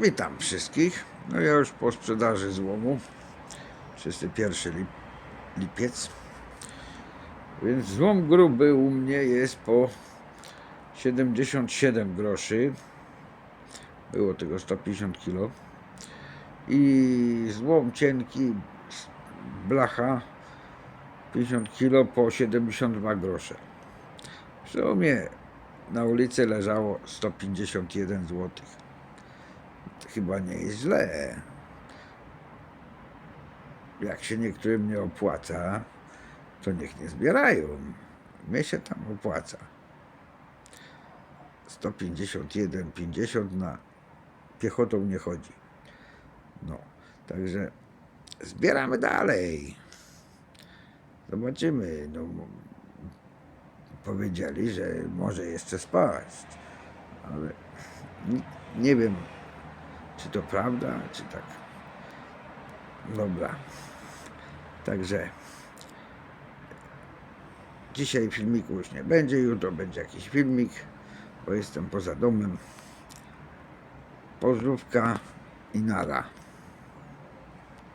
Witam wszystkich. No ja już po sprzedaży złomu. 31 lip, lipiec. Więc złom gruby u mnie jest po 77 groszy. Było tego 150 kg. I złom cienki, blacha 50 kg po 72 grosze. W sumie na ulicy leżało 151 zł. Chyba nie jest źle. Jak się niektórym nie opłaca, to niech nie zbierają. Mnie się tam opłaca. 151, 50 na piechotą nie chodzi. No, także zbieramy dalej. Zobaczymy. No, powiedzieli, że może jeszcze spaść, ale nie wiem, czy to prawda, czy tak. Dobra. Także dzisiaj filmiku już nie będzie, jutro będzie jakiś filmik, bo jestem poza domem. Pozdrówka i nara.